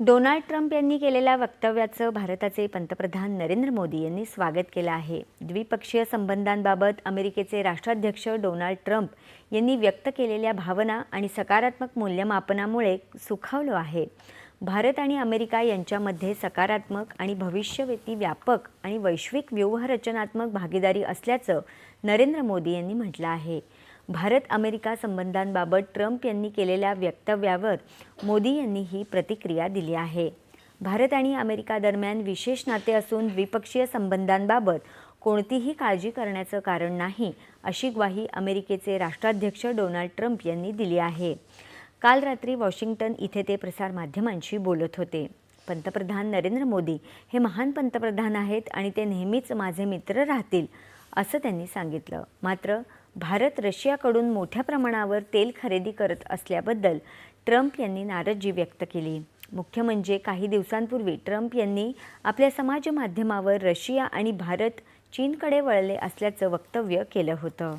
Donald Trump यांनी केलेल्या वक्तव्याचं भारताचे पंतप्रधान नरेंद्र मोदी यांनी स्वागत केलं आहे. द्विपक्षीय संबंधांबाबत अमेरिकेचे राष्ट्राध्यक्ष डोनाल्ड ट्रम्प यांनी व्यक्त केलेल्या भावना आणि सकारात्मक मूल्यमापनामुळे सुखावलं आहे. भारत आणि अमेरिका यांच्यामध्ये सकारात्मक आणि भविष्यवेती व्यापक आणि वैश्विक व्यूहरचनात्मक भागीदारी असल्याचं नरेंद्र मोदी यांनी म्हटलं आहे. भारत अमेरिका संबंधांबाबत ट्रम्प यांनी केलेल्या वक्तव्यावर मोदी यांनी ही प्रतिक्रिया दिली आहे. भारत आणि अमेरिका दरम्यान विशेष नाते असून द्विपक्षीय संबंधांबाबत कोणतीही काळजी करण्याचं कारण नाही अशी ग्वाही अमेरिकेचे राष्ट्राध्यक्ष डोनाल्ड ट्रम्प यांनी दिली आहे. काल रात्री वॉशिंग्टन इथे ते प्रसारमाध्यमांशी बोलत होते. पंतप्रधान नरेंद्र मोदी हे महान पंतप्रधान आहेत आणि ते नेहमीच माझे मित्र राहतील असं त्यांनी सांगितलं. मात्र भारत रशियाकडून मोठ्या प्रमाणावर तेल खरेदी करत असल्याबद्दल ट्रम्प यांनी नाराजी व्यक्त केली. मुख्य म्हणजे काही दिवसांपूर्वी ट्रम्प यांनी आपल्या समाज माध्यमावर रशिया आणि भारत चीनकडे वळले असल्याचं वक्तव्य केलं होतं.